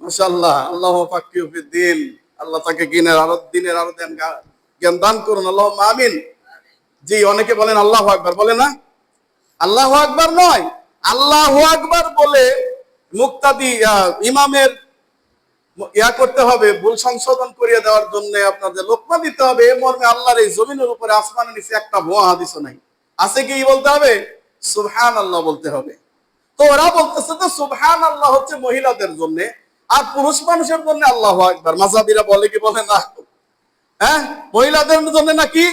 মাশাআল্লাহ, আল্লাহ দিন। আল্লাহ তাকে আরও, দিনের আরও দেন জ্ঞান দান করুন আল্লাহ আমিন। জি, অনেকে বলেন আল্লাহ আকবার, বলে না? আল্লাহ আকবার নয়, আল্লাহ আকবার বলে মুক্তাদি ইমামের ইয়া করতে হবে, ভুল সংশোধন করিয়ে দেওয়ার জন্য আপনার যে লোকমা দিতে হবে। এ মর্মে আল্লাহর এই জমিনের উপরে আসমানের নিচে একটা ভুয়া হাদিসও নাই। আছে কি বলতে হবে? সুবহান আল্লাহ বলতে হবে। তো ওরা বলতেছে তো সুবহান আল্লাহ হচ্ছে মহিলাদের জন্য। আর পুরুষ মানুষের জন্য আল্লাহ আকবার। মাজাবিরা বলে কি বলে না? হ্যাঁ? মহিলাদের জন্য নাকি?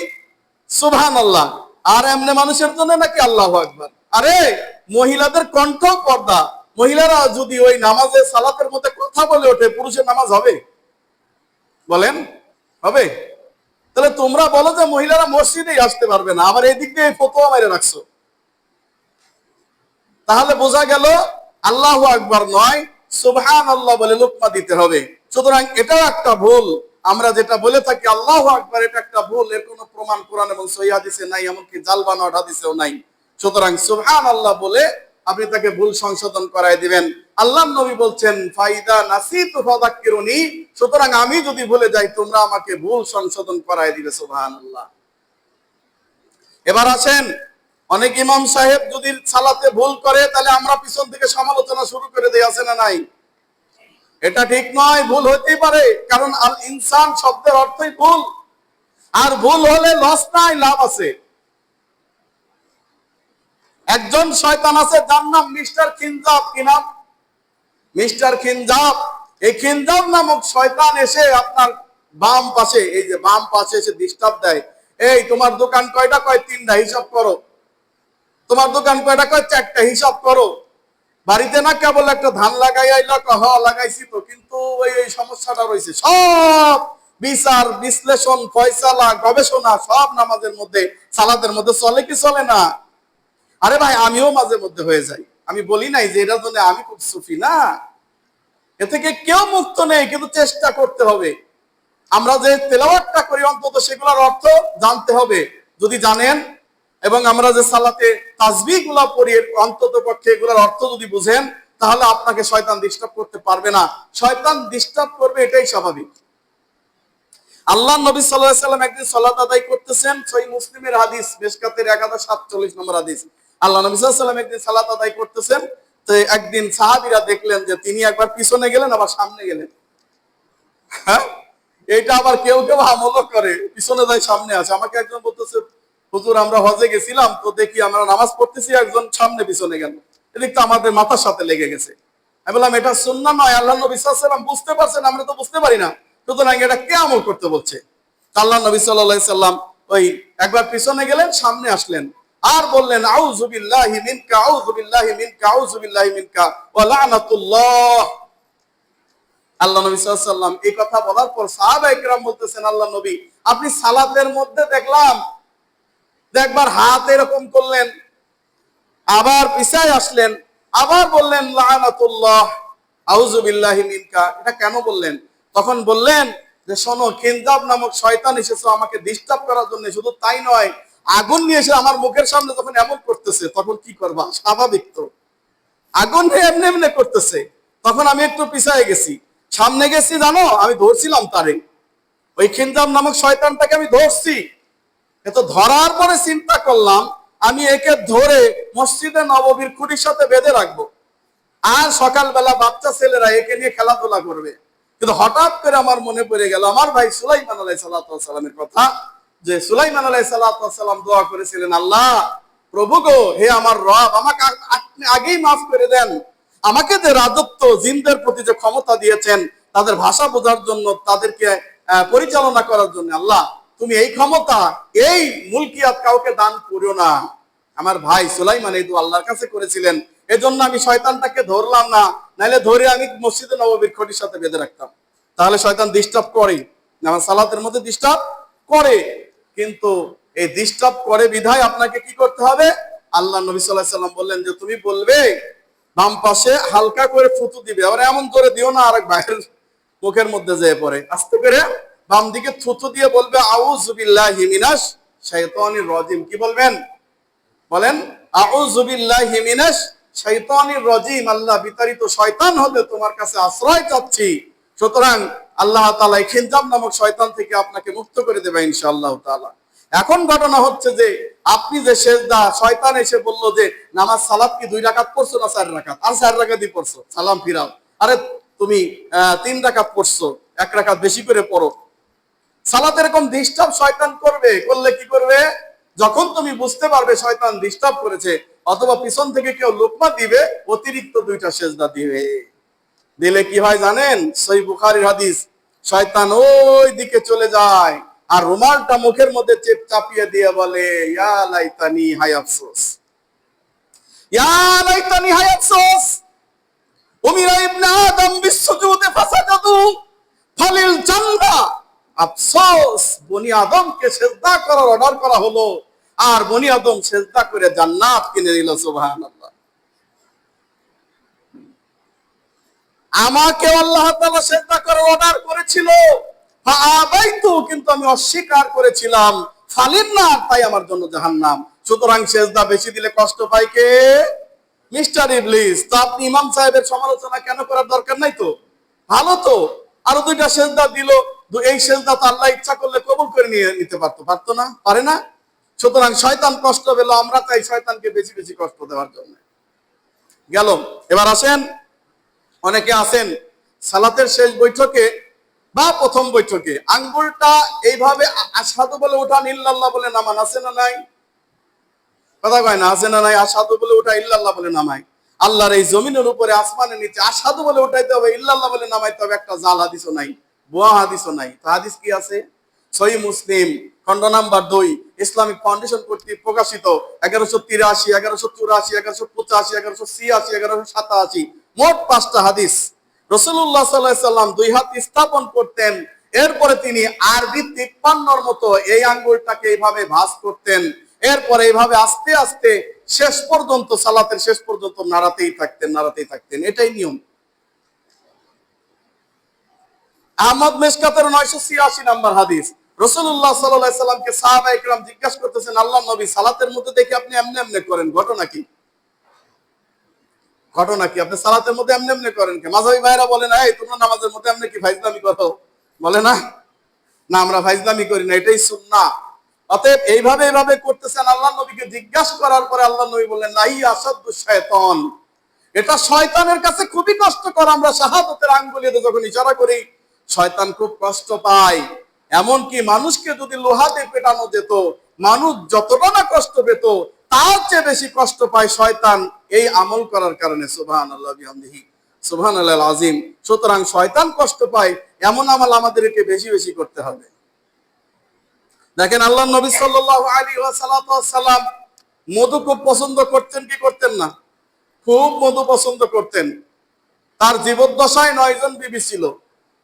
সুবহান আল্লাহ আর এমনি মানুষের জন্য নাকি আল্লাহ আকবার। আরে, মহিলাদের কণ্ঠ পর্দা। মহিলারা যদি ওই নামাজে, সালাতের মধ্যে কথা বলে ওঠে, পুরুষের নামাজ হবে? বলেন, হবে? তাহলে তোমরা বলো যে মহিলারা মসজিদেই আসতে পারবে না। আবার এই দিক দিয়ে ফতোয়া মেরে রাখছো। তাহলে বোঝা গেল, আল্লাহ আকবার নয় সুবহান আল্লাহ বলে দিতে হবে। সুতরাং এটাও একটা ভুল। আমরা যেটা বলে থাকি, আল্লাহ এটা একটা ভুল। এর কোনো প্রমাণ কোরআন এবং নাই, এমনকি হাদিসেও নাই। সুতরাং সুবহান আল্লাহ বলে আপনি তাকে ভুল সংশোধন করাই দিবেন। আল্লাহ নবী বলছেন, ফাইদা ফাযাক্কিরুনি। সুতরাং আমি যদি ভুলে যাই, তোমরা আমাকে ভুল সংশোধন করাই দিবে, সুবহানাল্লাহ। এবার আসেন অনেক ইমাম সাহেব যদি সালাতে ভুল করে, তাহলে আমরা পিছন থেকে সমালোচনা শুরু করে দিই, আছে না নাই? এটা ঠিক নয়, ভুল হতেই পারে, কারণ আল ইনসান শব্দের অর্থই ভুল। আর ভুল হলে লস নাই, লাভ আছে। একজন শয়তান আছে, যার নাম মিস্টার খিনজাব, কি নাম? মিস্টার খিনজাব। এই খিনজাব নামক শয়তান এসে আপনার বাম পাশে, এই যে বাম পাশে এসে ডিস্টার্ব দেয়। এই, তোমার দোকান কয়টা? কয়? তিনটা, হিসাব করো। তোমার দোকান কয়টা কয় চারটা হিসাব করো। বাড়িতে না কেবল একটা ধান লাগাই আইলা, কহ, লাগাইছি তো, কিন্তু ওই এই সমস্যাটা রয়েছে। সব বিচার, বিশ্লেষণ, ফয়সালা, গবেষণা, সব নামাজের মধ্যে সালাদের মধ্যে চলে কি চলে না? আরে ভাই, আমিও মাঝে মধ্যে হয়ে যাই। আমি বলি নাই যে এটা জন্য আমি খুব সুফি না। এ থেকে কেউ মুক্ত নেই, কিন্তু চেষ্টা করতে হবে। আমরা যে তেলাওয়াতটা করি, অন্তত সেগুলোর অর্থ জানতে হবে। যদি জানেন এবং আমরা যে সালাতে তাজবি গুলা পড়ি অন্তত পক্ষে এগুলোর অর্থ যদি বুঝেন, তাহলে আপনাকে শয়তান ডিস্টার্ব করতে পারবে না। শয়তান ডিস্টার্ব করবে, এটাই স্বাভাবিক। আল্লাহ নবী সাল্লাহ সাল্লাম একদিন সালাত আদায় করতেছেন সই মুসলিমের হাদিস, মেশকাতের এক হাজার সাতচল্লিশ নম্বর হাদিস। আল্লাহ নবী সাল্লাম একদিন সালাত আদায় করতেছেন, তো একদিন সাহাবিরা দেখলেন যে তিনি একবার পিছনে গেলেন, আবার সামনে গেলেন। হ্যাঁ? এইটা আবার কেউ কেউ আমলও করে, পিছনে যায় সামনে আছে আমাকে একজন বলতেছে হুজুর, আমরা হজে গেছিলাম, তো দেখি আমরা নামাজ পড়তেছি, একজন সামনে পিছনে গেল। এদিক তো আমাদের মাথার সাথে লেগে গেছে। আমি বললাম, এটা সুন্না নয় আল্লাহ নবী সাল্লাম বুঝতে পারছেন, আমরা তো বুঝতে পারি না। সুতরাং এটা কে আমল করতে বলছে? আল্লাহ নবী সাল্লাহ সাল্লাম ওই একবার পিছনে গেলেন, সামনে আসলেন। আর বললেন, আউযু বিল্লাহি মিনকা, আউযু বিল্লাহি মিনকা, আউযু বিল্লাহি মিনকা, ওয়া আল্লাহ নবী সাল্লাম এই কথা বলার পর সাহাবা বলতেছেন আল্লাহ নবী, আপনি সালাতের মধ্যে দেখলাম একবার হাত এরকম করলেন, আবার পিছায় আসলেন, আবার বললেন, লানাতুল্লাহ, আউযু বিল্লাহি মিনকা। এটা কেন বললেন? তখন বললেন যে, শোনো খিনজাব নামক শয়তান এসেছে আমাকে ডিস্টার্ব করার জন্য, শুধু তাই নয়, আগুন নিয়ে এসে আমার মুখের সামনে যখন এমন করতেছে, তখন কি করবা? স্বাভাবিক তো। আগুন এমনি এমনি করতেছে। তখন আমি একটু পিছায় গেছি। সামনে গেছি, জানো, আমি ধরছিলাম তারে। ওই খিনজাব নামক শয়তানটাকে আমি ধরছি। এত ধরার পরে চিন্তা করলাম, আমি একে ধরে মসজিদে নববীর খুঁটির সাথে বেঁধে রাখব। আর সকালবেলা বাচ্চা ছেলেরা একে নিয়ে খেলাধুলা করবে। কিন্তু হঠাৎ করে আমার মনে পড়ে গেল, আমার ভাই সুলাইমান আলাই সাল্লামের কথা, যে সুলাইমান আলাই সাল্লাম দোয়া করেছিলেন, আল্লাহ, প্রভু গো, হে আমার রব, আমাকে আপনি আগেই মাফ করে দেন। আমাকে যে রাজত্ব, জিনদের প্রতি যে ক্ষমতা দিয়েছেন, তাদের ভাষা বোঝার জন্য, তাদেরকে পরিচালনা করার জন্য, আল্লাহ তুমি এই ক্ষমতা, এই মুলকিয়াত কাউকে দান করিও না। আমার ভাই সুলাইমান এই দু আল্লাহর কাছে করেছিলেন। এজন্য আমি শয়তানটাকে ধরলাম না, নাইলে ধরে আমি মসজিদে নববীর খটির সাথে বেঁধে রাখতাম। তাহলে শয়তান ডিস্টার্ব করে। আমার সালাতের মধ্যে ডিস্টার্ব করে। কিন্তু এই ডিস্টার্ব করে বিধায় আপনাকে কি করতে হবে? আল্লাহ নবী সাল্লাহ সাল্লাম বললেন যে, তুমি বলবে, বাম পাশে হালকা করে ফুতু দিবে। আবার এমন করে দিও না আরেক বাইরের মুখের মধ্যে যেয়ে পড়ে। আস্তে করে বাম দিকে থুতু দিয়ে বলবে, আউযু বিল্লাহি মিনাশ শাইতানির রাজিম। কি বলবেন? বলেন, আউযু বিল্লাহি মিনাশ শৈতানির রজিম। আল্লাহ বিতাড়িত শয়তান হতে তোমার কাছে আশ্রয় চাচ্ছি। সুতরাং আল্লাহ তাআলা খিনজাম নামক শয়তান থেকে আপনাকে মুক্ত করে দেবে ইনশাআল্লাহ তাআলা। এখন ঘটনা হচ্ছে যে, আপনি যে সেজদা, শয়তান এসে বলল যে, নামাজ সালাত কি দুই রাকাত পড়ছো না চার রাকাত? আর চার রাকাতই পড়ছো। সালাম ফিরাও। আরে তুমি তিন রাকাত পড়ছো, এক রাকাত বেশি করে পড়ো। সালাত এরকম ডিস্টার্ব শয়তান করবে, করলে কি করবে? যখন তুমি বুঝতে পারবে শয়তান ডিস্টার্ব করেছে, অথবা পিছন থেকে কেউ লোকমা দিবে, অতিরিক্ত দুইটা সেজদা দিবে। দিলে কি হয় জানেন? সই বুখারির হাদিস, শয়তান ওই দিকে চলে যায় আর রুমালটা মুখের মধ্যে চেপ চাপিয়ে দিয়ে বলে, ইয়া লাইতানি হাই আফসোস। ইয়া লাইতানি হাই আফসোস। উমিরা ইবনে আদম বিশ্বজুদে ফাসাদাদু ফালিল জান্নাহ আফসোস, বনি আদমকে সেজদা করার অর্ডার করা হলো। আর বনি আদম সেজদা করে জান্নাত কিনে নিল, সুবহানাল্লাহ। আমাকে আল্লাহ সেজদা করার অর্ডার করেছিল। ফাআবাইতু কিন্তু আমি অস্বীকার করেছিলাম। ফালিন না তাই আমার জন্য জাহান্নাম। সুতরাং সেজদা বেশি দিলে কষ্ট পায় কে? মিস্টার ইবলিস, তো আপনি ইমাম সাহেবের সমালোচনা কেন করার দরকার নাই তো? ভালো তো। আরও দুইটা সেজদা দিল। এই সেজদা তো আল্লাহ ইচ্ছা করলে কবুল করে নিয়ে নিতে পারতো পারতো না? পারে না? সুতরাং শয়তান কষ্ট পেল, আমরা চাই শয়তানকে বেশি বেশি কষ্ট দেওয়ার জন্য। গেল, এবার আসেন, অনেকে আছেন, সালাতের শেষ বৈঠকে বা প্রথম বৈঠকে, আঙ্গুলটা এইভাবে আসাদু বলে উঠান, ইল্লাল্লাহ বলে নামান, আছে না নাই? কথা কয় না, আছে না নাই? আসাদু বলে উঠা ইল্লাল্লাহ বলে নামাই আল্লাহর এই জমিনের উপরে, আসমানের নিচে আসাদু বলে উঠাইতে হবে, ইল্লাল্লাহ বলে নামাইতে হবে, একটা জাল হাদিসও নাই। বুয়া হাদিসও নাই। তো হাদিস কি আছে? সহি মুসলিম খন্ড নাম্বার দুই, ইসলামিক ফাউন্ডেশন কর্তৃক প্রকাশিত এগারোশো তিরাশি, এগারোশো চুরাশি, এগারোশো পঁচাশি, এগারোশো ছিয়াশি, এগারোশো সাতাশি। মোট পাঁচটা হাদিস। রসুল্লাহ সাল্লাহ সাল্লাম দুই হাত স্থাপন করতেন। এরপরে তিনি আরবি তিপ্পান্নর মতো এই আঙ্গুলটাকে এইভাবে ভাঁজ করতেন। এরপরে এইভাবে আস্তে আস্তে শেষ পর্যন্ত, সালাতের শেষ পর্যন্ত নাড়াতেই থাকতেন নাড়াতেই থাকতেন। এটাই নিয়ম। আহমদ নয়শো ছিয়াশি নাম্বার হাদিস। রসুল্লাহ সাহাবা ইকরাম জিজ্ঞাসা করতেছেন, আল্লাহ নবী, সালাতের মধ্যে দেখে আপনি এমনি এমনি করেন, ঘটনা কি? ঘটনা কি? আপনি সালাতের মধ্যে এমনি এমনি করেন কি মাঝাবি ভাইরা এই, তোমরা নামাজের মধ্যে এমনি কি করো? বলে, না না, আমরা করি না, এটাই সুন্না অতএব এইভাবে এইভাবে করতেছেন আল্লাহ নবীকে জিজ্ঞাসা করার পরে আল্লাহ নবী বললেন নাই আসাদু শয়তান। এটা শয়তানের কাছে খুবই কষ্টকর, আমরা শাহাদতের আঙ্গুলিতে যখন ইশারা করি শয়তান খুব কষ্ট পায়। এমনকি মানুষকে যদি লোহাতে পেটানো যেত, মানুষ যতটা না কষ্ট পেত, তার চেয়ে বেশি কষ্ট পায় শয়তান এই আমল করার কারণে সুবহান আল্লাহ বিহামদিহি। সুবহান আল্লাহ আজিম সুতরাং শয়তান কষ্ট পায়, এমন আমল আমাদেরকে বেশি বেশি করতে হবে। দেখেন আল্লাহ নবী সাল্লাল্লাহু আলাইহি ওয়াসাল্লাম মধু খুব পছন্দ করতেন কি করতেন না? খুব মধু পছন্দ করতেন। তার জীবদ্দশায় নয় জন বিবি ছিল।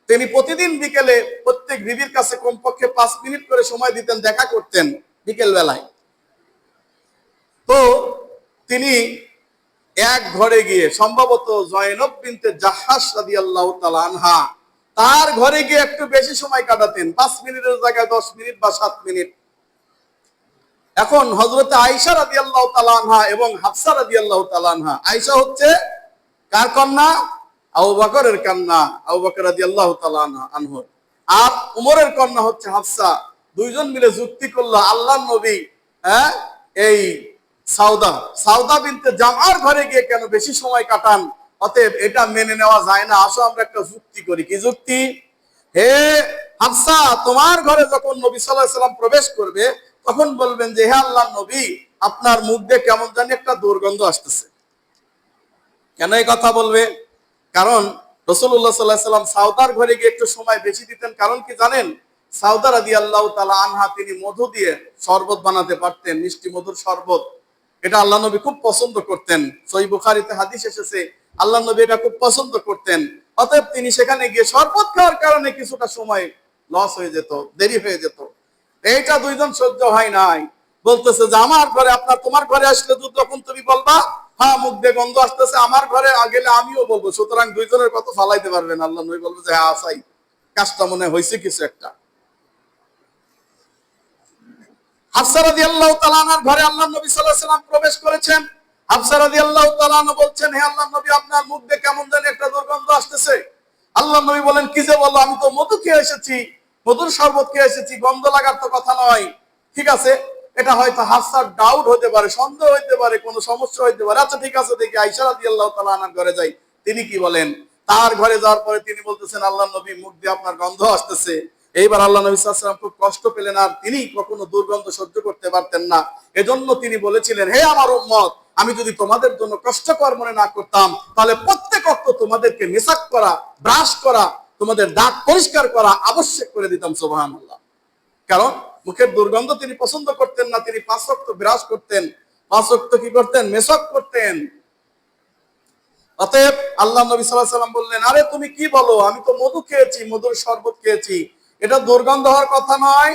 তিনি প্রতিদিন বিকেলে প্রত্যেক বিবির কাছে কমপক্ষে পাঁচ মিনিট করে সময় দিতেন, দেখা করতেন বিকেল বেলায় তো তিনি এক ঘরে গিয়ে, সম্ভবত জয়নব বিনতে জাহাজ রাদিয়াল্লাহু তাআলা আনহা, তার ঘরে গিয়ে একটু বেশি সময় কাটাতেন, পাঁচ মিনিটের জায়গায় দশ মিনিট বা সাত মিনিট। এখন হজরতে আইসা রাদি আল্লাহ তালানহা এবং হাফসা রাদি আল্লাহ তালানহা আইসা হচ্ছে কার কন্যা? আবু কন্যা আবু বকর রাদি আল্লাহ আনহর। আর উমরের কন্যা হচ্ছে হাফসা। দুইজন মিলে যুক্তি করল আল্লাহ নবী হ্যাঁ এই সাউদা সাউদা বিনতে জামার ঘরে গিয়ে কেন বেশি সময় কাটান? অতএব এটা মেনে নেওয়া যায় না। আসো, আমরা একটা যুক্তি করি। কি যুক্তি? হে হাফসা, তোমার ঘরে যখন নবী সাল্লাহ সাল্লাম প্রবেশ করবে, তখন বলবেন যে, হে আল্লাহ নবী, আপনার মুখ দিয়ে কেমন জানি একটা দুর্গন্ধ আসতেছে। কেন এই কথা বলবে? কারণ রসুল্লাহ সাল্লাহ সাল্লাম সাউদার ঘরে গিয়ে একটু সময় বেশি দিতেন। কারণ কি জানেন? সাউদা রাদি আল্লাহ তালা আনহা তিনি মধু দিয়ে শরবত বানাতে পারতেন, মিষ্টি মধুর শরবত। এটা আল্লাহ নবী খুব পছন্দ করতেন। সই বুখারিতে হাদিস এসেছে, আল্লাহ নবী এটা খুব পছন্দ করতেন। অতএব তিনি সেখানে গিয়ে শরবত খাওয়ার কারণে কিছুটা সময় লস হয়ে যেত, দেরি হয়ে যেত। এইটা দুইজন সহ্য হয় নাই। বলতেছে যে, আমার ঘরে, আপনার তোমার ঘরে আসলে তো তখন তুমি বলবা? হ্যাঁ মুখ দিয়ে গন্ধ আসতেছে। আমার ঘরে গেলে আমিও বলব, সুতরাং দুইজনের কথা ফালাইতে পারবেন আল্লাহ নবী বলব যে হ্যাঁ আসাই। কাজটা মনে হয়েছে কিছু একটা। বলেন, কি যে বলল আমি তো মধু খেয়ে এসেছি। মধুর শরবত খেয়ে এসেছি। গন্ধ লাগার তো কথা নয়। ঠিক আছে এটা হয়তো হাফসার ডাউট হতে পারে, সন্দেহ হতে পারে, কোনো সমস্যা হতে পারে। আচ্ছা ঠিক আছে, দেখি আইসা রাদিয়াল্লাহু তাআলা আনহার ঘরে যাই। তিনি কি বলেন? তার ঘরে যাওয়ার পরে তিনি বলতেছেন, আল্লাহ নবী, মুখ দিয়ে আপনার গন্ধ আসতেছে। এইবার আল্লাহ নবী সাল্লাম খুব কষ্ট পেলেন আর তিনি কখনো দুর্গন্ধ সহ্য করতে পারতেন না। এজন্য তিনি বলেছিলেন, হে আমার উম্মত, আমি যদি তোমাদের জন্য কষ্টকর মনে না করতাম, তাহলে প্রত্যেক অক্ত তোমাদেরকে মেসাক করা, ব্রাশ করা, তোমাদের দাঁত পরিষ্কার করা আবশ্যক করে দিতাম সোবাহান আল্লাহ কারণ মুখের দুর্গন্ধ তিনি পছন্দ করতেন না, তিনি পাঁচ অক্ত বিরাজ করতেন। পাঁচ অক্ত কি করতেন? মেসক করতেন। অতএব আল্লাহ নবী সাল্লাহ সাল্লাম বললেন, আরে তুমি কি বলো? আমি তো মধু খেয়েছি, মধুর শরবত খেয়েছি। এটা দুর্গন্ধ হওয়ার কথা নয়।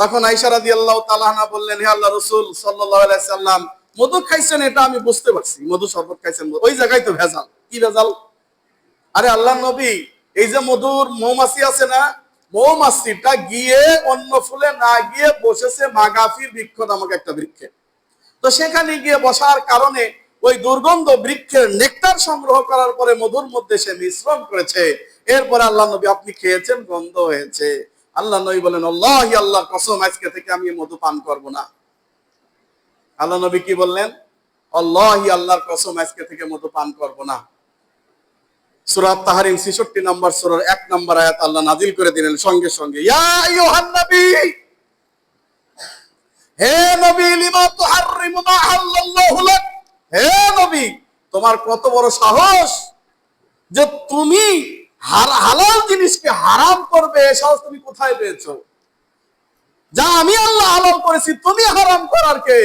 তখন আইসা রাদি আল্লাহ তালাহানা বললেন, হে আল্লাহ রসুল সাল্লাহ সাল্লাম, মধু খাইছেন এটা আমি বুঝতে পারছি। মধু শরবত খাইছেন ওই জায়গায় তো ভেজাল। কি ভেজাল? আরে আল্লাহ নবী, এই যে মধুর মৌমাছি আছে না মৌমাছিটা গিয়ে অন্য ফুলে না গিয়ে বসেছে মাগাফির বৃক্ষ নামক একটা বৃক্ষে। তো সেখানে গিয়ে বসার কারণে ওই দুর্গন্ধ বৃক্ষের নেকটার সংগ্রহ করার পরে মধুর মধ্যে সে মিশ্রণ করেছে। এরপরে আল্লাহ নবী, আপনি খেয়েছেন, গন্ধ হয়েছে। আল্লাহ নবী বলেন, আল্লাহ আল্লাহ কসম, আজকে থেকে আমি মধু পান করব না। আল্লাহ নবী কি বললেন, আল্লাহ আল্লাহর কসম, আজকে থেকে মধু পান করব না। সুরাত তাহারিম 66 নম্বর সূরার 1 নম্বর আয়াত আল্লাহ নাজিল করে দিলেন সঙ্গে সঙ্গে হে নবী তোমার কত বড় সাহস যে তুমি হালাল জিনিসকে হারাম করবে, এ সাহস তুমি কোথায় পেয়েছ? যা আমি আল্লাহ হালাল করেছি, তুমি হারাম করার কে?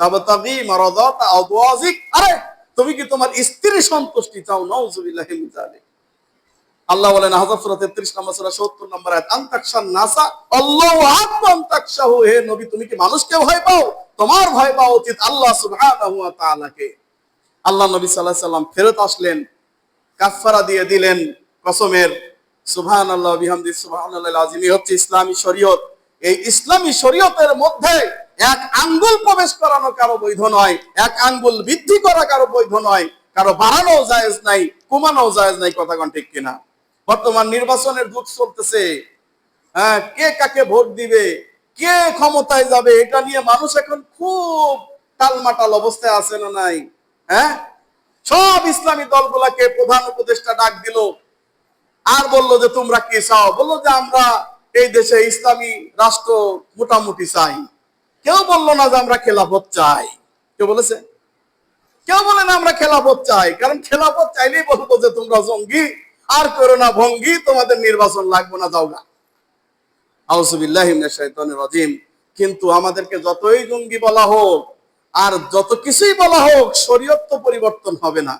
তাবতাগি মারাদাত আদওয়াজিক। আরে তুমি কি তোমার স্ত্রীর সন্তুষ্টি চাও? নাউজুবিল্লাহি যালিক। আল্লাহ বলেন, আহজাব সূরা 33 নম্বর সূরা 70 নম্বর আয়াত, আনতাকশান নাসা, আল্লাহু আকবার আনতাকশাহু। হে নবী, তুমি কি মানুষকে ভয় পাও? তোমার ভয় পাওয়া উচিত আল্লাহ সুবহানাহু ওয়া তাআলাকে। আল্লাহ নবী সাল্লাল্লাহু আলাইহি সাল্লাম ফেরত আসলেন, কাফফারা দিয়ে দিলেন কসমের, সুবহানাল্লাহ বিহামদি সুবহানাল্লাহ আযীম হচ্ছে ইসলামী শরীয়ত। এই ইসলামী শরীয়তের মধ্যে এক আঙ্গুল প্রবেশ করানো কারও বৈধ নয়, এক আঙ্গুল বৃদ্ধি করা কারও বৈধ নয়, কারও বাড়ানো জায়েজ নাই কমানো জায়েজ নাই, কথা কোন ঠিক কিনা? বর্তমান নির্বাচনের যুগ চলতেছে। হ্যাঁ কে কাকে ভোট দিবে, কে ক্ষমতায় যাবে, এটা নিয়ে মানুষ এখন খুব টালমাটাল অবস্থায় আছে না নাই? হ্যাঁ? সব ইসলামী দলগুলাকে প্রধান উপদেষ্টা ডাক দিল। আর বলল যে, তোমরা কি চাও? বলল যে, আমরা এই দেশে ইসলামী রাষ্ট্র মোটামুটি চাই। কেউ বলল না যে আমরা খেলাফত চাই। কেউ বলেছে? কেউ বলে না আমরা খেলাফত চাই, কারণ খেলাফত চাইলেই বলব যে তোমরা জঙ্গি, আর করো না ভঙ্গি, তোমাদের নির্বাচন লাগবে না, যাও গা। রাজিম। কিন্তু আমাদেরকে যতই জঙ্গি বলা হোক, আর যত কিছুই বলা হোক, শরীয়ত তো পরিবর্তন হবে না।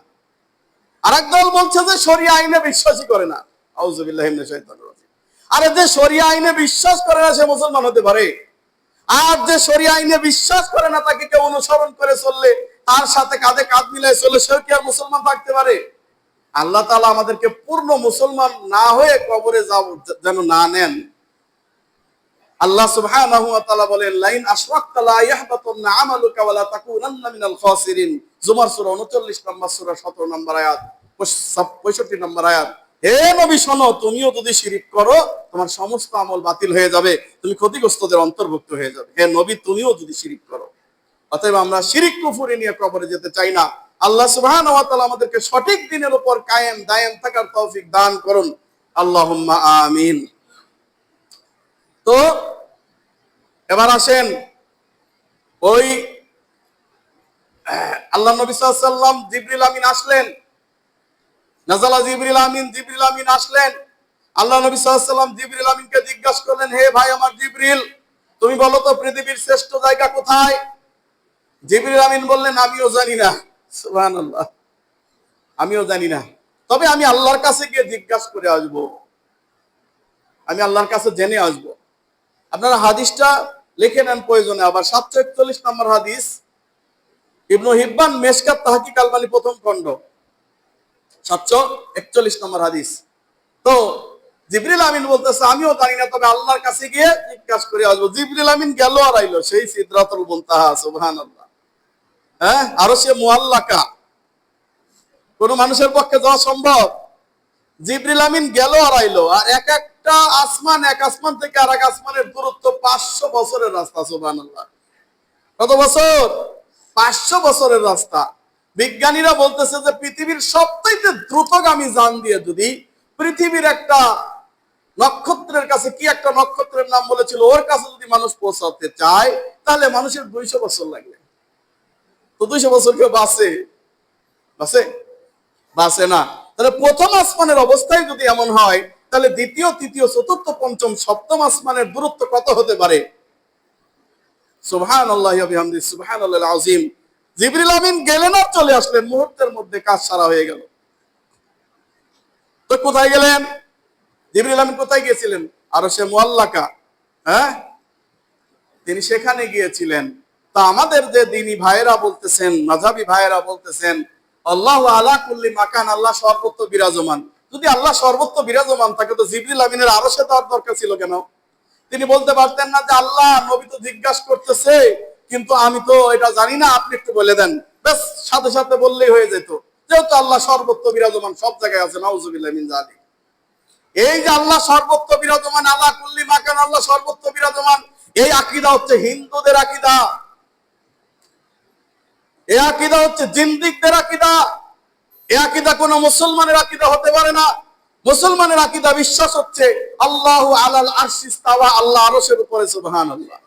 আরেক দল বলছে যে শরিয়া আইনে বিশ্বাসই করে না। আউজুবিল্লাহ আরে যে শরিয়া আইনে বিশ্বাস করে না, সে মুসলমান হতে পারে। আর যে শরিয়া আইনে বিশ্বাস করে না তাকে কেউ অনুসরণ করে চললে, তার সাথে কাঁধে কাঁধ মিলাই চললে সেও কি আর মুসলমান থাকতে পারে? আল্লাহ তাআলা আমাদেরকে পূর্ণ মুসলমান না হয়ে কবরে যাব যেন না নেন। আল্লাহ সুবহানাহু ওয়া তাআলা বলেন, লাইন আশরাকতা লা ইয়াহবাতুন্না আমালুকা ওয়া লা তাকুনান্না মিনাল খাসিরিন। জুমার সূরা 39 নম্বর সূরা 17 নম্বর আয়াত 65 নম্বর আয়াত। হে নবী, শোনো, তুমিও যদি শিরিক করো, তোমার সমস্ত আমল বাতিল হয়ে যাবে, তুমি ক্ষতিগ্রস্তদের অন্তর্ভুক্ত হয়ে যাবে। হে নবী, তুমিও যদি শিরিক করো। অতএব আমরা শিরিক কুফুরি নিয়ে কবরে যেতে চাই না। আল্লাহ সুবহানাহু ওয়া তাআলা আমাদেরকে সঠিক দিনের উপর কায়েম, দায়েম থাকার তৌফিক দান করুন। আল্লাহুম্মা আমিন। তো, এবার আসেন ওই আল্লাহ নবী সাল্লাল্লাহু আলাইহি সাল্লাম জিবরিল আমিন আসলেন। নাজালা জিবরিল আমিন জিবরিল আমিন আসলেন। আল্লাহ নবী সাল্লাম জিবরিল আমিনকে জিজ্ঞাসা করলেন, হে ভাই আমার জিবরিল, তুমি বলো তো পৃথিবীর শ্রেষ্ঠ জায়গা কোথায়? জিবরিল আমিন বললেন, আমিও জানি না। সুবহানাল্লাহ। আমিও জানি না। তবে আমি আল্লাহর কাছে গিয়ে জিজ্ঞাসা করে আসব। আমি আল্লাহর কাছে জেনে আসব। আপনারা হাদিসটা লিখে নেন প্রয়োজনে। আবার সাতশো একচল্লিশ নম্বর হাদিস, ইবনু হিব্বান মেশকাত তাহাকিক আলবানি প্রথম খণ্ড। সাতশো একচল্লিশ নম্বর হাদিস। তো জিবরিল আমিন বলতেছে, আমিও জানি না, তবে আল্লাহর কাছে গিয়ে জিজ্ঞাসা করে আসব। জিবরিল আমিন গেল আর আইলো সেই সিদ্রাতুল মুনতাহা, সুবহানাল্লাহ। হ্যাঁ? আরও সে কোন মানুষের পক্ষে যাওয়া সম্ভব? জিবরিল আমিন গেল আর আইলো। আর এক একটা আসমান, এক আসমান থেকে আর এক আসমানের দূরত্ব পাঁচশো বছরের রাস্তা, সুবহানাল্লাহ। কত বছর? পাঁচশো বছরের রাস্তা। বিজ্ঞানীরা বলতেছে যে পৃথিবীর সবচাইতে দ্রুতগামী যান দিয়ে যদি পৃথিবীর একটা নক্ষত্রের কাছে কি একটা নক্ষত্রের নাম বলেছিল, ওর কাছে যদি মানুষ পৌঁছাতে চায়, তাহলে মানুষের দুইশো বছর লাগবে। তো দুইশো বছর কেউ বাঁচে? বাঁচে? বাঁচে না। তাহলে প্রথম আসমানের অবস্থায় যদি এমন হয়, তাহলে দ্বিতীয়, তৃতীয়, চতুর্থ, পঞ্চম, সপ্তম আসমানের দূরত্ব কত হতে পারে? সুবহান আল্লাহ সুবহান আল্লাহ আজিম জিবরিল আমিন গেলেন আর চলে আসলেন। মুহূর্তের মধ্যে কাজ সারা হয়ে গেল। তো কোথায় গেলেন? জিবরিল আমিন কোথায় গিয়েছিলেন? আরও সে মোয়াল্লাকা হ্যাঁ? তিনি সেখানে গিয়েছিলেন। তা আমাদের যে দিনী ভাইয়েরা বলতেছেন মাঝাবি ভাইয়েরা বলতেছেন, আল্লাহ আলা কুল্লি মাকান, আল্লাহ সর্বত্র বিরাজমান। যদি আল্লাহ সর্বত্র বিরাজমান থাকে, তো জিবরিল আমিনের আরও সে তার দরকার ছিল কেন? তিনি বলতে পারতেন না যে, আল্লাহ নবী তো জিজ্ঞাসা করতেছে কিন্তু আমি তো এটা জানি না, আপনি একটু বলে দেন। ব্যাস, সাথে সাথে বললেই হয়ে যেত। যেহেতু আল্লাহ সর্বত্র বিরাজমান, সব জায়গায় আছে, নাউজুবিল্লাহ মিন এই যে আল্লাহ সর্বত্র বিরাজমান আল্লাহ কুল্লি মাকান আল্লাহ সর্বত্র বিরাজমান, এই আকিদা হচ্ছে হিন্দুদের আকিদা। এই আকিদা হচ্ছে জিন্দিকদের আকিদা। এই আকিদা কোন মুসলমানের আকিদা হতে পারে না। মুসলমানের আকিদা বিশ্বাস হচ্ছে, আল্লাহ আলাল আল্লাহ আরশের উপরে সুবহান আল্লাহ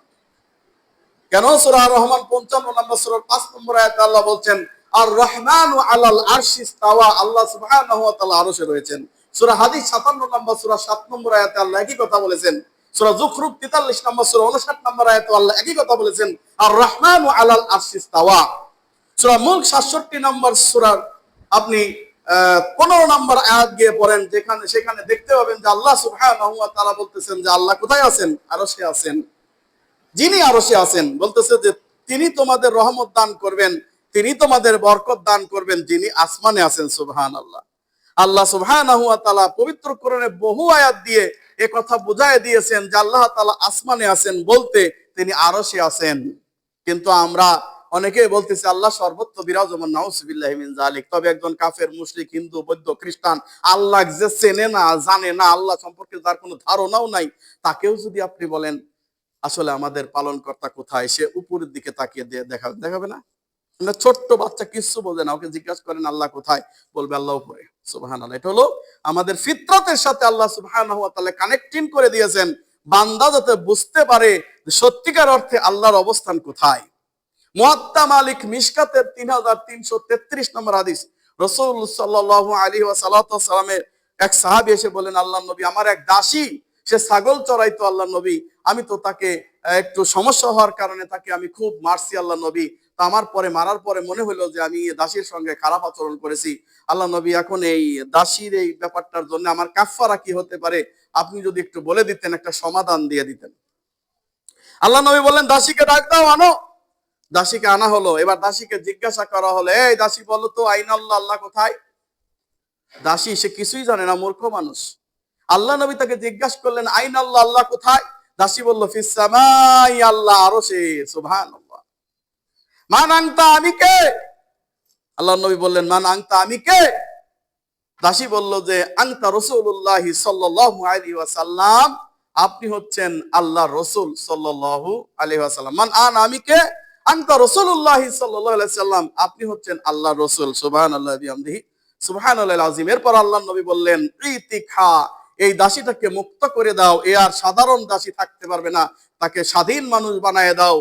কেন? সূরা রহমান 55 নম্বর, সূরার 5 নম্বর আয়াতে আল্লাহ বলছেন আর রহমান আলাল আরশিস্তাওয়া আল্লাহ সুবহানাহু ওয়া তাআলা আরশে রয়েছেন। সূরা হাদিস 57 নম্বর, সূরা 7 নম্বর আয়াতে আল্লাহ একই কথা বলেছেন। সূরা জুখরুফ 43 নম্বর, সূরা 59 নম্বর আয়াতে আল্লাহ একই কথা বলেছেন আর রহমান আলাল আরশিস্তাওয়া সূরা মুলক 67 নম্বর, সূরার আপনি পনেরো নম্বর আয়াত গিয়ে পড়েন, যেখানে, সেখানে দেখতে পাবেন যে আল্লাহ সুবহানাহু ওয়া তাআলা বলতেছেন যে আল্লাহ কোথায় আছেন? আরশে আছেন। যিনি আরশে আছেন, বলতেছে যে তিনি তোমাদের রহমত দান করবেন, তিনি তোমাদের বরকত দান করবেন, যিনি আসমানে আছেন সুবহান আল্লাহ ওয়া তাআলা পবিত্র কোরআনে বহু আয়াত দিয়ে এ কথা বুঝায় দিয়েছেন যে আল্লাহ তাআলা আসমানে আছেন বলতে তিনি আরশে আছেন। কিন্তু আমরা অনেকে বলতেছে, আল্লাহ সর্বত্র বিরাজমান নাউসুবিল্লাহি মিন জালিক তবে একজন কাফের, মুশরিক, হিন্দু, বৌদ্ধ, খ্রিস্টান, আল্লাহ যে চেনে না, জানে না, আল্লাহ সম্পর্কে যার কোনো ধারণাও নাই। তাকেও যদি আপনি বলেন আসলে আমাদের পালনকর্তা কোথায়? সে উপরের দিকে তাকিয়ে দিয়ে দেখা দেখাবে না? না ছোট্ট বাচ্চা কিচ্ছু বোঝে না। ওকে জিজ্ঞাসা করেন, আল্লাহ কোথায়? বলবে, আল্লাহ উপরে। সুবহান আল্লাহ এটা হলো আমাদের ফিতরতের সাথে আল্লাহ সুবহান কানেক্টিং করে দিয়েছেন। বান্দা যাতে বুঝতে পারে সত্যিকার অর্থে আল্লাহর অবস্থান কোথায়। মুয়াত্তা মালিক মিশকাতের তিন হাজার তিনশো তেত্রিশ নম্বর হাদিস। রসুল সাল্লাহ আলী সালামের এক সাহাবি এসে বলেন আল্লাহ নবী আমার এক দাসী। সে ছাগল চড়াইতো আল্লাহ নবী। আমি তো তাকে একটু সমস্যা হওয়ার কারণে তাকে আমি খুব মারছি আল্লাহ নবী। তা আমার পরে মারার পরে মনে হলো যে আমি দাসীর সঙ্গে খারাপ আচরণ করেছি। আল্লাহ নবী এখন এই দাসীর এই ব্যাপারটার জন্য আমার কাফারা কি হতে পারে, আপনি যদি একটু বলে দিতেন, একটা সমাধান দিয়ে দিতেন। আল্লাহ নবী বললেন, দাসীকে ডাক দাও, আনো। দাসীকে আনা হলো। এবার দাসীকে জিজ্ঞাসা করা হলো, এই দাসী বলো তো আইন আল্লাহ আল্লাহ কোথায়? দাসী, সে কিছুই জানে না, মূর্খ মানুষ। আল্লাহ নবী তাকে জিজ্ঞাসা করলেন আইন আল্লাহ আল্লাহ কোথায়? দাসী বলল ফিসামাই আল্লাহ আরও সে সুভান মান আংতা আমি কে? আল্লাহ নবী বললেন, মান আংতা আমি কে? দাসী বলল যে, আংতা রসুল্লাহ ওয়াসাল্লাম, আপনি হচ্ছেন আল্লাহ রসুল সাল্লাল্লাহু আলাইহি ওয়াসাল্লাম। মান আন আমি কে? আনতা রসুল্লাহ সাল্লাম আপনি হচ্ছেন আল্লাহ রসুল সুবাহান আল্লাহ বিহামদিহি সুবাহান আল্লাহ আজিম এরপর আল্লাহ নবী বললেন ইতিখা এই দাসীটাকে মুক্ত করে দাও, এ আর সাধারণ দাসী থাকতে পারবে না। তাকে স্বাধীন মানুষ বানায় দাও।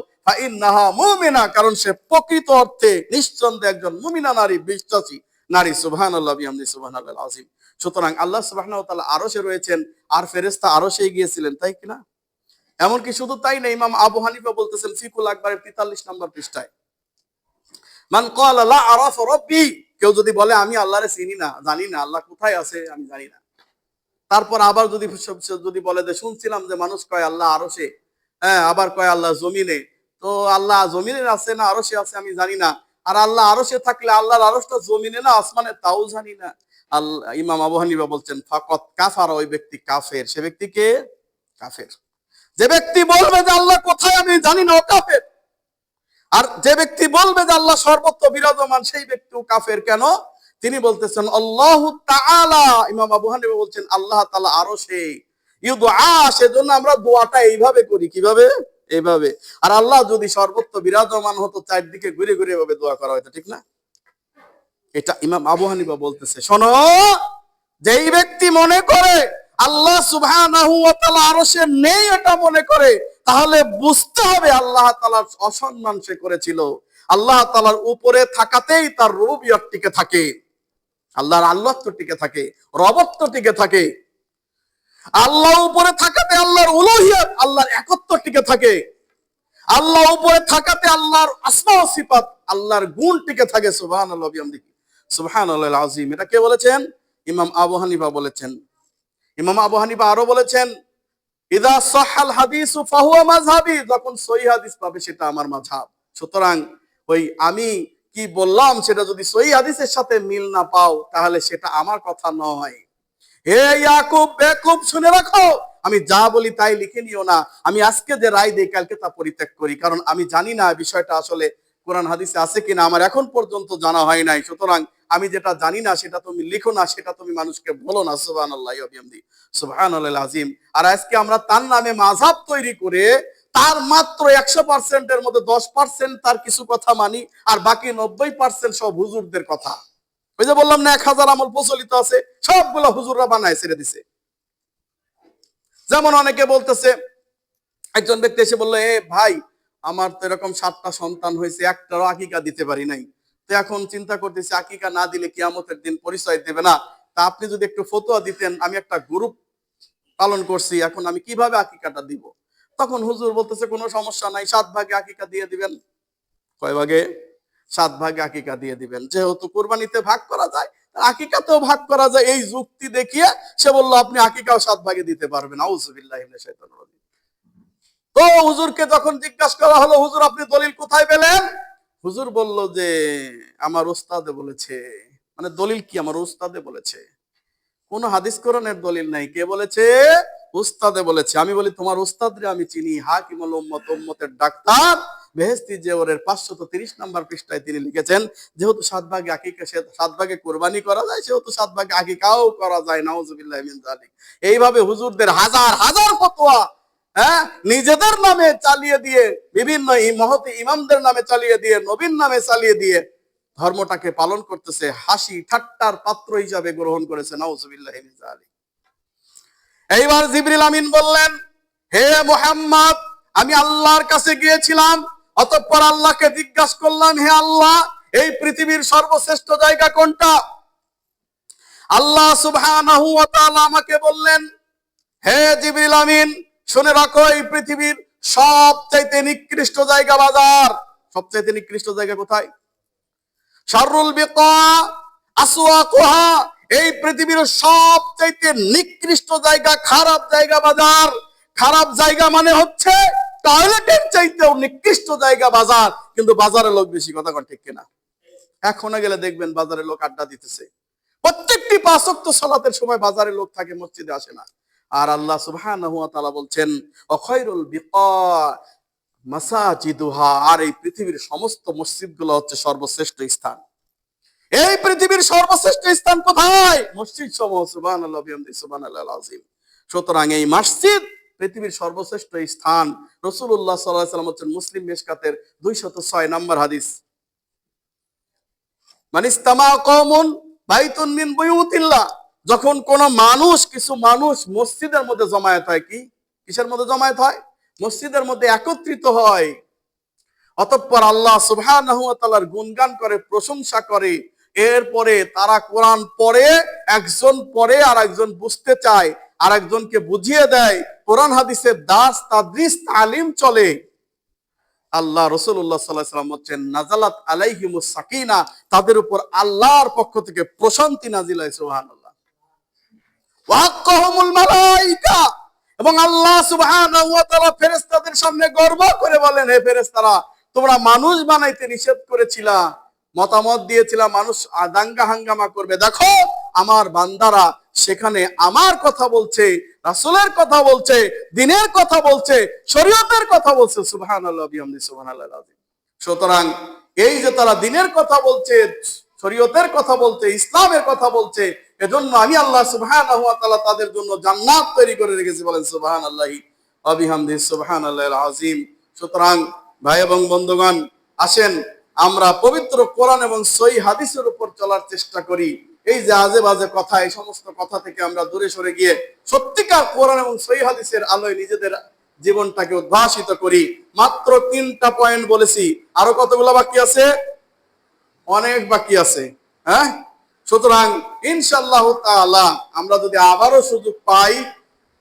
মুমিনা, কারণ সে প্রকৃত অর্থে নিঃসন্দেহে একজন মুমিনা নারী, বিশ্বাসী নারী। সুবহান আল্লাহ সুবহান আল্লাহ সুতরাং আল্লাহ সুবাহ আরও সে রয়েছেন, আর ফেরেস্তা আরও সে গিয়েছিলেন, তাই কিনা এমনকি শুধু তাই না, ইমাম আবু হানিফা বলতেছেন, ফিকুল আকবরের তেতাল্লিশ নম্বর পৃষ্ঠায়, মান কেউ যদি বলে, আমি আল্লাহরে চিনি না, জানি না, আল্লাহ কোথায় আছে, আমি জানি না। তারপর আবার যদি যদি বলে যে, শুনছিলাম যে মানুষ কয় আল্লাহ আরও সে হ্যাঁ আবার কয় আল্লাহ জমিনে। তো আল্লাহ জমিনে আছে না আরও আছে আমি জানি না। আর আল্লাহ আরও সে থাকলে আল্লাহর আরসটা জমিনে না, আসমানে তাও জানি না। আল্লাহ ইমাম আবু হানিফা বলছেন, ফাকত কাফার ওই ব্যক্তি কাফের। সে ব্যক্তিকে কাফের। যে ব্যক্তি বলবে যে, আল্লাহ কোথায় আমি জানি না, ও কাফের। আর যে ব্যক্তি বলবে যে, আল্লাহ সর্বত্র বিরাজমান, সেই ব্যক্তিও কাফের। কেন? তিনি বলতেছেন, আল্লাহ তাআলা। ইমাম আবু হানিফা বলছেন, আল্লাহ তাআলা আরও সে ইউদুআ, সেজন্য আমরা দোয়াটা এইভাবে করি। কীভাবে? এইভাবে। আর আল্লাহ যদি সর্বত্র বিরাজমান হতো, চারদিকে ঘুরে ঘুরে এভাবে দোয়া করা হয়তো ঠিক না? এটা ইমাম আবু হানিফা বলতেছে। শোনো, যেই ব্যক্তি মনে করে আল্লাহ সুবহানাহু ওয়া তাআলা আরশে নেই এটা মনে করে, তাহলে বুঝতে হবে আল্লাহ তাআলার অসম্মান সে করেছিল। আল্লাহ তাআলার উপরে থাকাতেই তার রুবিয়ত টিকে থাকে। আল্লাহর আল্লাহত্ব টিকে থাকে, রবত্ব টিকে থাকে। আল্লাহ উপরে থাকাতে আল্লাহর উলুহিয়ত, আল্লাহর একত্ব টিকে থাকে। আল্লাহ উপরে থাকাতে আল্লাহর আসমা আল্লাহর গুণ টিকে থাকে। সুবহানাল্লাহ, বিহামদিহি। সুবহানাল্লাহ আজিম এটা কে বলেছেন? ইমাম আবু হানিফা বলেছেন। ইমাম আবু হানিফা আরও বলেছেন, ইদা সাহাল হাদিসু ফাহুয়া মাযহাবি। যখন সহি হাদিস পাবে সেটা আমার মাযহাব। সুতরাং ওই আমি কি বললাম, সেটা যদি সহি হাদিসের সাথে মিল না পাও, তাহলে সেটা আমার কথা নয়। হে ইয়াকুব বেকুব শুনে রাখো, আমি যা বলি তাই লিখে নিও না। আমি আজকে যে রায় দেই, কালকে তা পরিত্যাগ করি, কারণ আমি জানি না বিষয়টা আসলে কোরআন হাদিসে আছে কিনা, আমার এখন পর্যন্ত জানা হয় নাই। সুতরাং আমি যেটা জানি না, সেটা তুমি লিখো না, সেটা তুমি মানুষকে বলো না সুবাহ আল্লাহ সুবাহান আজিম আর আজকে আমরা তার নামে মাঝাব তৈরি করে তার মাত্র একশো পার্সেন্টের মধ্যে দশ পার্সেন্ট তার কিছু কথা মানি, আর বাকি নব্বই পার্সেন্ট সব হুজুরদের কথা। ওই যে বললাম না, এক হাজার আমল প্রচলিত আছে, সবগুলো হুজুররা বানায়, ছেড়ে দিছে। যেমন অনেকে বলতেছে, একজন ব্যক্তি এসে বলল, এ ভাই, আমার তো এরকম সাতটা সন্তান হয়েছে, একটারও আকিকা দিতে পারি নাই। তো এখন চিন্তা করতেছি, আকিকা না দিলে কিয়ামতের দিন পরিচয় দেবে না। তা আপনি যদি একটু ফতোয়া দিতেন, আমি একটা গ্রুপ পালন করছি, এখন আমি কীভাবে আকিকাটা দিব? তখন হুজুর বলতেছে, কোনো সমস্যা নাই, সাত ভাগে আকিকা দিয়ে দিবেন। কয় ভাগে? সাত ভাগে আকিকা দিয়ে দিবেন। যেহেতু কোরবানিতে ভাগ করা যায় আকিকাতেও ভাগ করা যায়। এই যুক্তি দেখিয়ে সে বলল, আপনি আকিকাও সাত ভাগে দিতে পারবেন। আউজুবিল্লাহ তো হুজুরকে যখন জিজ্ঞাসা করা হলো, হুজুর, আপনি দলিল কোথায় পেলেন? হুজুর বলল যে, আমার ওস্তাদে বলেছে। মানে দলিল কি? আমার ওস্তাদে বলেছে। কোন হাদিস কোরআনের দলিল নাই। কে বলেছে? উস্তাদে বলেছে, আমি বলি, তোমার উস্তাদরে আমি চিনি হাকিমুল উম্মত, উম্মতের ডাক্তার। বেহেস্তি পাঁচশত তিরিশ পৃষ্ঠায় তিনি লিখেছেন, যেহেতু সাত ভাগে সাত ভাগে কোরবানি করা যায়, সেহেতু সাত ভাগে আকিকাও করা যায়, নাউজুবিল্লাহ এইভাবে হুজুরদের হাজার হাজার ফতোয়া হ্যাঁ নিজেদের নামে চালিয়ে দিয়ে, বিভিন্ন মহতি ইমামদের নামে চালিয়ে দিয়ে নবীন নামে চালিয়ে দিয়ে ধর্মটাকে পালন করতেছে, হাসি ঠাট্টার পাত্র হিসাবে গ্রহণ করেছে, নাউজুবিল্লাহ মিন এইবার জিবরিল আমিন বললেন, হে মোহাম্মদ, আমি আল্লাহর কাছে গিয়েছিলাম, অতঃপর আল্লাহকে জিজ্ঞাসা করলাম, হে আল্লাহ, এই পৃথিবীর সর্বশ্রেষ্ঠ জায়গা কোনটা? আল্লাহ সুবহানাহু ওয়া তাআলা আমাকে বললেন, হে জিবরিল আমিন, শুনে রাখো, এই পৃথিবীর সবচাইতে নিকৃষ্ট জায়গা বাজার। সবচাইতে নিকৃষ্ট জায়গা কোথায়? শারুল বিকা, আসওয়াকুহা এই পৃথিবীর সবচাইতে নিকৃষ্ট জায়গা, খারাপ জায়গা বাজার। খারাপ জায়গা মানে হচ্ছে টয়লেটের চাইতেও নিকৃষ্ট জায়গা বাজার। কিন্তু বাজারে লোক বেশি, কথা কন ঠিক কিনা? এখনও গেলে দেখবেন বাজারে লোক আড্ডা দিতেছে। প্রত্যেকটি পাঁচক্ত সালাতের সময় বাজারে লোক থাকে, মসজিদে আসে না। আর আল্লাহ তাআলা বলছেন, অখয়রুল মাসাজিদুহা। আর এই পৃথিবীর সমস্ত মসজিদগুলো হচ্ছে সর্বশ্রেষ্ঠ স্থান। এই পৃথিবীর সর্বশ্রেষ্ঠ স্থান কোথায়? মসজিদ সমূহ আযীম সুতরাং এই মসজিদ পৃথিবীর সর্বশ্রেষ্ঠ স্থান। আলাইহি সাল্লাম হচ্ছেন মুসলিম মিশকাতের 206 নম্বর হাদিস। মানিস্তামা কওমুন বাইতুন মিন যখন কোন মানুষ, কিছু মানুষ মসজিদের মধ্যে জমায়েত হয় কি? কিসের মধ্যে জমায়েত হয়? মসজিদের মধ্যে একত্রিত হয়। অতঃপর আল্লাহ সুবহানাহু ওয়া তাআলার গুণগান করে, প্রশংসা করে এরপরে তারা কোরআন পড়ে, একজন পড়ে আর একজন বুঝতে চায়, আর একজনকে বুঝিয়ে দেয়, কোরআন হাদিসের দাস, তাদরিস, তালিম চলে। আল্লাহ রসুল্লাহ সাল্লাহ সাল্লাম হচ্ছেন নাজালাত আলাইহিমুস সাকিনা তাদের উপর আল্লাহর পক্ষ থেকে প্রশান্তি নাজিল হয় মালাইকা। এবং আল্লাহ তাআলা ফেরেশতাদের সামনে গর্ব করে বলেন, হে ফেরেশতারা, তোমরা মানুষ বানাইতে নিষেধ করেছিলা। মতামত দিয়েছিলা মানুষ দাঙ্গা হাঙ্গামা করবে। দেখো, আমার বান্দারা সেখানে আমার কথা বলছে, রাসুলের কথা বলছে, দিনের কথা বলছে, শরীয়তের কথা বলছে। বিহামদি, সুবহানাল্লাহ আযীম সুতরাং এই যে তারা দিনের কথা বলছে, শরীয়তের কথা বলছে, ইসলামের কথা বলছে, এজন্য আমি আল্লাহ সুবহানাহু ওয়া তাদের জন্য জান্নাত তৈরি করে রেখেছি বলেন সুবহানাল্লাহি ওয়া বিহামদিহি সুবহানাল্লাহিল আজিম সুতরাং ভাই এবং বন্ধুগণ, আসেন আমরা পবিত্র কোরআন এবং সই হাদিসের উপর চলার চেষ্টা করি। এই যে আজে বাজে কথা, এই সমস্ত কথা থেকে আমরা দূরে সরে গিয়ে সত্যিকার কোরআন এবং সই হাদিসের আলোয় নিজেদের জীবনটাকে উদ্ভাসিত করি। মাত্র তিনটা পয়েন্ট বলেছি। আরও কতগুলো বাকি আছে? অনেক বাকি আছে হ্যাঁ? সুতরাং ইনশাল্লাহ তাআলা আমরা যদি আবারও সুযোগ পাই,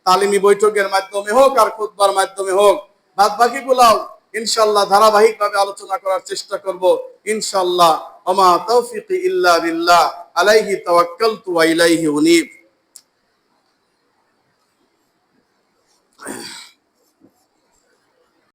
তালিমি বৈঠকের মাধ্যমে হোক আর খুতবার মাধ্যমে হোক বাদ বাকিগুলাও ইনশাল্লাহ ধারাবাহিক ভাবে আলোচনা করার চেষ্টা করব। ইনশাল্লাহ আমা তৌফিক ইল্লা বিল্লাহ, আলাইহি তাওয়াক্কালতু ওয়া ইলাইহি উনীব।